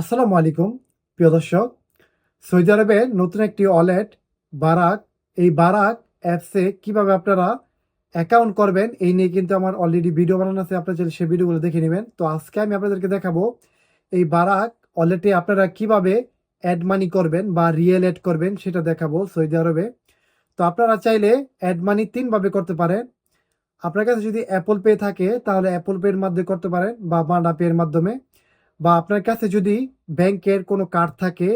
আসসালামু আলাইকুম, প্রিয় দর্শক। সৌদি আরবের নতুন একটি ওয়ালেট, বারাক। এই বারাক অ্যাপসে কীভাবে আপনারা অ্যাকাউন্ট করবেন, এই নিয়ে কিন্তু আমার অলরেডি ভিডিও বানানো আছে, আপনারা চাইলে সেই ভিডিওগুলো দেখে নেবেন। তো আজকে আমি আপনাদেরকে দেখাবো, এই বারাক ওয়ালেটে আপনারা কীভাবে অ্যাড মানি করবেন বা রিয়েল অ্যাড করবেন সেটা দেখাবো সৌদি আরবে। তো আপনারা চাইলে অ্যাড মানি তিনভাবে করতে পারেন। আপনার কাছে যদি অ্যাপল পে থাকে, তাহলে অ্যাপল পের মাধ্যমে করতে পারেন বা মাডা পের মাধ্যমে। বা আপনার কাছে যদি ব্যাংকের কোনো কার্ড থাকে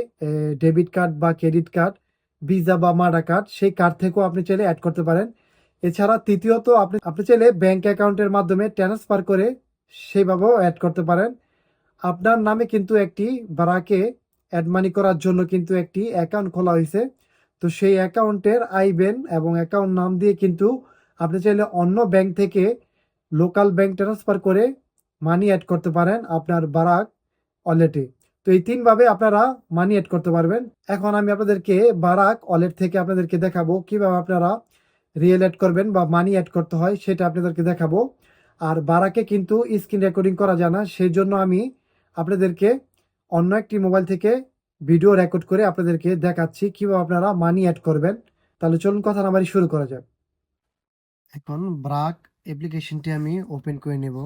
ডেবিট কার্ড বা ক্রেডিট কার্ড ভিসা বা মাডা কার্ড সেই কার্ড থেকেও আপনি চাইলে অ্যাড করতে পারেন। এছাড়া তৃতীয়ত, আপনি আপনি চাইলে ব্যাংক অ্যাকাউন্টের মাধ্যমে ট্রান্সফার করে সেইভাবেও অ্যাড করতে পারেন। আপনার নামে কিন্তু একটি বারাকে অ্যাড মানি করার জন্য কিন্তু একটি অ্যাকাউন্ট খোলা হয়েছে। তো সেই অ্যাকাউন্টের আইবেন এবং অ্যাকাউন্ট নাম দিয়ে কিন্তু আপনি চাইলে অন্য ব্যাংক থেকে লোকাল ব্যাংক ট্রান্সফার করে মানি অ্যাড করতে পারেন আপনার বারাক ওয়ালেটে তো এই তিনভাবে আপনারা মানি অ্যাড করতে পারবেন। এখন আমি আপনাদেরকে বারাক ওয়ালেট থেকে আপনাদেরকে দেখাবো কীভাবে আপনারা রিয়েল অ্যাড করবেন বা মানি অ্যাড করতে হয় সেটা আপনাদেরকে দেখাবো। আর বারাকে কিন্তু স্ক্রিন রেকর্ডিং করা যায় না সেই জন্য আমি আপনাদেরকে অন্য একটি মোবাইল থেকে ভিডিও রেকর্ড করে আপনাদেরকে দেখাচ্ছি কীভাবে আপনারা মানি অ্যাড করবেন। তাহলে চলুন কথা আমার শুরু করা যাক। এখন ব্রাক অ্যাপ্লিকেশনটি আমি ওপেন করে নেব।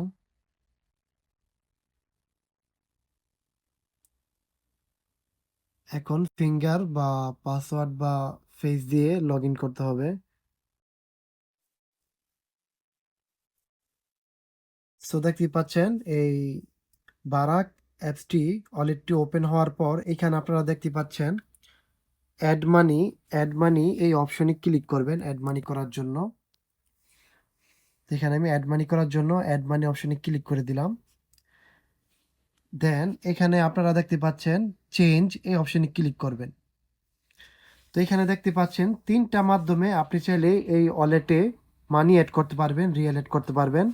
এখন ফিঙ্গার বা পাসওয়ার্ড বা ফেস দিয়ে লগ ইন করতে হবে। সো দেখতে পাচ্ছেন এই বারাক অ্যাপসটি ওয়ালেটটি ওপেন হওয়ার পর এখানে আপনারা দেখতে পাচ্ছেন অ্যাড মানি অ্যাড মানি এই অপশনে ক্লিক করবেন অ্যাড মানি করার জন্য। এখানে আমি অ্যাড মানি করার জন্য অ্যাড মানি অপশনে ক্লিক করে দিলাম। দেন এখানে আপনারা দেখতে পাচ্ছেন চেঞ্জ এই অপশনে ক্লিক করবেন। তো এখানে দেখতে পাচ্ছেন, তিনটা মাধ্যমে আপনি চাইলে এই ওয়ালেটে মানি অ্যাড করতে পারবেন রিয়েল অ্যাড করতে পারবেন।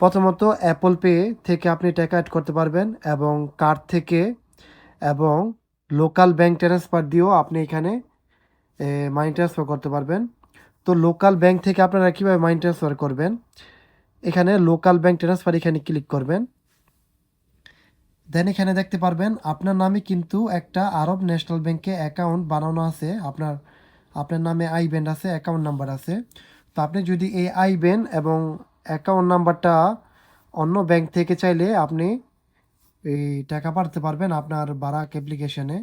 প্রথমত অ্যাপল পে থেকে আপনি টাকা অ্যাড করতে পারবেন এবং কার্ড থেকে এবং লোকাল ব্যাংক ট্রান্সফার দিয়েও আপনি এখানে মানি ট্রান্সফার করতে পারবেন। তো লোকাল ব্যাংক থেকে আপনারা কীভাবে মানি ট্রান্সফার করবেন? এখানে লোকাল ব্যাংক ট্রান্সফার এখানে ক্লিক করবেন। দেন এখানে দেখতে পারবেন, আপনার নামে কিন্তু একটা আরব ন্যাশনাল ব্যাংকে অ্যাকাউন্ট বানানো আছে। আপনার আপনার নামে আই ব্যান্ড আছে অ্যাকাউন্ট নাম্বার আছে। তো আপনি যদি এই আই ব্যান্ড এবং অ্যাকাউন্ট নাম্বারটা অন্য ব্যাংক থেকে চাইলে আপনি এই টাকা পাঠাতে পারবেন আপনার বারাক অ্যাপ্লিকেশনে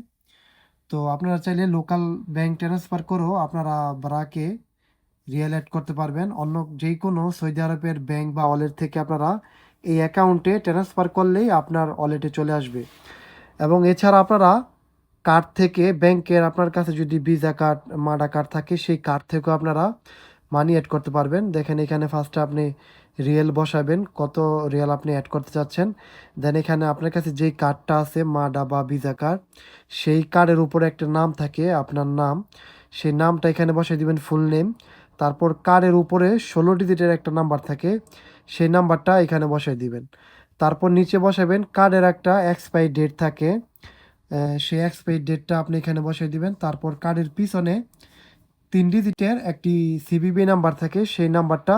তো আপনারা চাইলে লোকাল ব্যাংক ট্রান্সফার করেও আপনারা বারাকে রিয়েল করতে পারবেন। অন্য যে কোনো সৌদি আরবের ব্যাংক বা ওয়ালেট থেকে আপনারা এই অ্যাকাউন্টে ট্রান্সফার করলেই আপনার ওয়ালেটে চলে আসবে। এবং এছাড়া আপনারা কার্ড থেকে ব্যাংকের আপনার কাছে যদি ভিসা কার্ড, মাডা কার্ড থাকে, সেই কার্ড থেকেও আপনারা মানি অ্যাড করতে পারবেন। দেখেন এখানে ফার্স্টে আপনি রিয়েল বসাবেন, কত রিয়েল আপনি অ্যাড করতে চাচ্ছেন। দেন এখানে আপনার কাছে যেই কার্ডটা আছে, মাডা বা ভিসা কার্ড, সেই কার্ডের উপরে একটা নাম থাকে, আপনার নাম। সেই নামটা এখানে বসাই দিবেন ফুল নেম তারপর কার্ডের উপরে ষোলো ডিজিটের একটা নাম্বার থাকে, সেই নাম্বারটা এখানে বসাই দিবেন। তারপর নিচে বসাবেন কার্ডের একটা এক্সপায়ারি ডেট থাকে সেই এক্সপায়ারি ডেটটা আপনি এখানে বসাই দিবেন। তারপর কার্ডের পিছনে তিন ডিজিটের একটি সিবিবি নাম্বার থাকে, সেই নাম্বারটা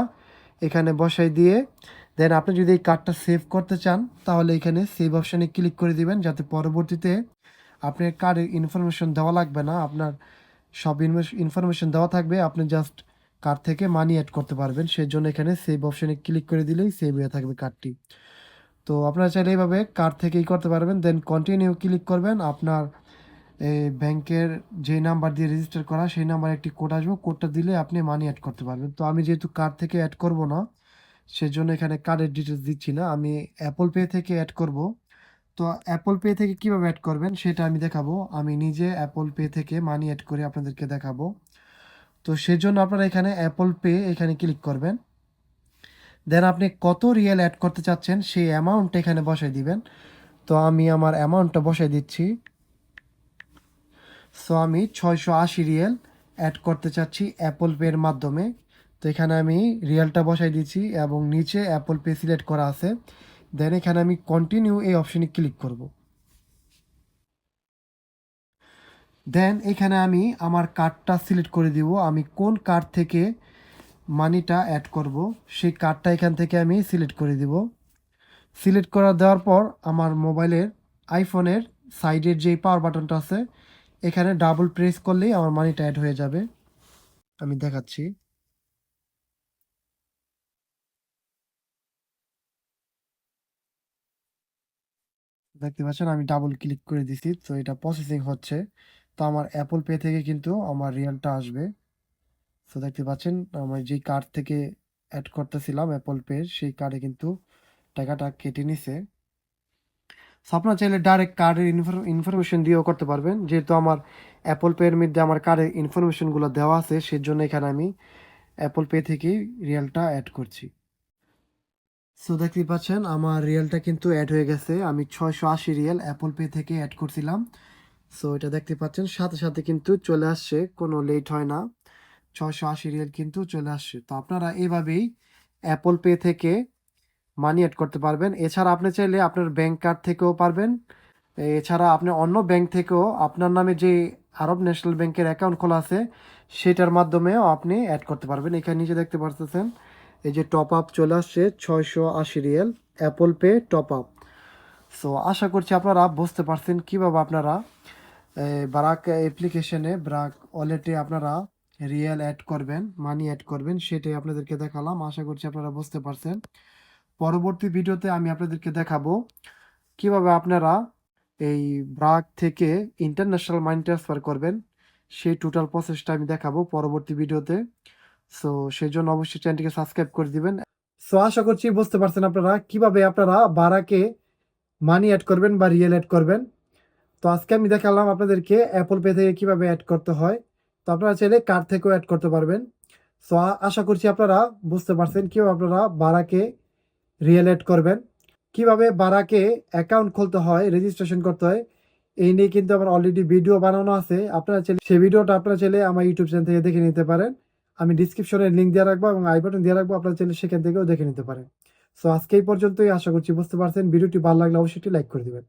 এখানে বসাই দিয়ে, দেন আপনি যদি এই কার্ডটা সেভ করতে চান, তাহলে এখানে সেভ অপশানে ক্লিক করে দিবেন, যাতে পরবর্তীতে আপনার কার্ডের ইনফরমেশন দেওয়া লাগবে না। আপনার সব ইনফরমেশন দেওয়া থাকবে, আপনি জাস্ট কার্ড থেকে মানি অ্যাড করতে পারবেন। সেই জন্য এখানে সেভ অপশানে ক্লিক করে দিলেই সেভ হয়ে থাকবে কার্ডটি তো আপনারা চাইলে এইভাবে কার্ড থেকেই করতে পারবেন। দেন কন্টিনিউ ক্লিক করবেন। আপনার এই ব্যাংকের যে নাম্বার দিয়ে রেজিস্টার করা, সেই নাম্বারে একটি কোড আসবে। কোডটা দিলে আপনি মানি অ্যাড করতে পারবেন। তো আমি যেহেতু কার্ড থেকে অ্যাড করব না, সেজন্য এখানে কার্ডের ডিটেলস দিচ্ছি না। আমি অ্যাপল পে থেকে অ্যাড করব। তো অ্যাপল পে থেকে কীভাবে অ্যাড করবেন, সেটা আমি দেখাবো। আমি নিজে অ্যাপল পে থেকে মানি অ্যাড করে আপনাদেরকে দেখাবো। তো সেজন্য আপনারা এখানে অ্যাপল পে এখানে ক্লিক করবেন। দেন আপনি কত রিয়েল অ্যাড করতে চাচ্ছেন সেই অ্যামাউন্টটা এখানে বসাই দিবেন। তো আমি আমার অ্যামাউন্টটা বসাই দিচ্ছি। সো আমি ছয়শো আশি রিয়েল অ্যাড করতে চাচ্ছি অ্যাপল পের মাধ্যমে। তো এখানে আমি রিয়েলটা বসাই দিচ্ছি এবং নিচে অ্যাপল পে সিলেক্ট করা আছে। দেন এখানে আমি কন্টিনিউ এই অপশনে ক্লিক করব। দেন এখানে আমি আমার কার্ডটা সিলেক্ট করে দিব। আমি কোন কার্ড থেকে মানিটা অ্যাড করব, সেই কার্ডটা এখান থেকে আমি সিলেক্ট করে দিব। সিলেক্ট করা দেওয়ার পর আমার মোবাইলের আইফোনের সাইডের যে পাওয়ার বাটনটা আছে, এখানে ডাবল প্রেস করলেই আমার মানিটা অ্যাড হয়ে যাবে। আমি দেখাচ্ছি। দেখতে পাচ্ছেন আমি ডাবল ক্লিক করে দিছি, তো এটা প্রসেসিং হচ্ছে। তো আমার অ্যাপল পে থেকে কিন্তু আমার রিয়ালটা আসবে। তো দেখতে পাচ্ছেন আমার যেই কার্ড থেকে অ্যাড করতেছিলাম অ্যাপল পে সেই কার্ডে কিন্তু টাকাটা কেটে নিছে। আপনারা চাইলে ডাইরেক্ট কার্ডের ইনফরমেশন দিয়েও করতে পারবেন। যেহেতু আমার অ্যাপল পের মধ্যে আমার কার্ডের ইনফরমেশনগুলো দেওয়া আছে, সেজন্য এখানে আমি অ্যাপল পে থেকেই রিয়ালটা অ্যাড করছি। সো দেখতে পাচ্ছেন, আমার রিয়েলটা কিন্তু অ্যাড হয়ে গেছে। আমি ছয়শো আশি রিয়েল অ্যাপল পে থেকে অ্যাড করছিলাম। সো এটা দেখতে পাচ্ছেন, সাথে সাথে কিন্তু চলে আসছে, কোনো লেট হয় না। ছশো আশি রিয়েল কিন্তু চলে আসছে। তো আপনারা এইভাবেই অ্যাপল পে থেকে মানি অ্যাড করতে পারবেন। এছাড়া আপনি চাইলে আপনার ব্যাংক কার্ড থেকেও পারবেন। এছাড়া আপনি অন্য ব্যাংক থেকেও আপনার নামে যে আরব ন্যাশনাল ব্যাংকের অ্যাকাউন্ট খোলা আছে, সেটার মাধ্যমেও আপনি অ্যাড করতে পারবেন। এখানে নিচে দেখতে পাচ্ছেন এই যে টপ আপ চলে আসছে, ছয়শো আশি real Apple Pay top up so আশা করছি আপনারা বুঝতে পারছেন কীভাবে আপনারা ব্রাক অ্যাপ্লিকেশনে ব্রাক ওয়ালেটে আপনারা রিয়েল অ্যাড করবেন মানি অ্যাড করবেন, সেটাই আপনাদেরকে দেখালাম। আশা করছি আপনারা বুঝতে পারছেন। পরবর্তী ভিডিওতে আমি আপনাদেরকে দেখাবো কীভাবে আপনারা এই ব্রাক থেকে ইন্টারন্যাশনাল মানি ট্রান্সফার করবেন, সেই টোটাল প্রসেসটা আমি দেখাবো পরবর্তী ভিডিওতে। সো সেই জন্য অবশ্যই চ্যানেলটিকে সাবস্ক্রাইব করে দিবেন। সো আশা করছি বুঝতে পারছেন আপনারা কীভাবে আপনারা বারাকে মানি অ্যাড করবেন বা রিয়েল অ্যাড করবেন। তো আজকে আমি দেখালাম আপনাদেরকে অ্যাপল পে থেকে কীভাবে অ্যাড করতে হয়। তো আপনারা চাইলে কার্ড থেকেও অ্যাড করতে পারবেন। সো আশা করছি আপনারা বুঝতে পারছেন কীভাবে আপনারা বারাকে রিয়েল অ্যাড করবেন। কীভাবে বারাকে অ্যাকাউন্ট খুলতে হয় রেজিস্ট্রেশন করতে হয়, এই নিয়ে কিন্তু আমার অলরেডি ভিডিও বানানো আছে। আপনারা চাইলে সেই ভিডিওটা আপনারা চাইলে আমার ইউটিউব চ্যানেল থেকে দেখে নিতে পারেন। আমি ডিসক্রিপশনে লিঙ্ক দিয়ে রাখব এবং আই বাটন দিয়ে রাখব, আপনারা চাইলে সেখান থেকেও দেখে নিতে পারেন। সো আজকে এই পর্যন্তই, আশা করছি বুঝতে পারছেন। ভিডিওটি ভালো লাগলে অবশ্যই লাইক করে দিবেন।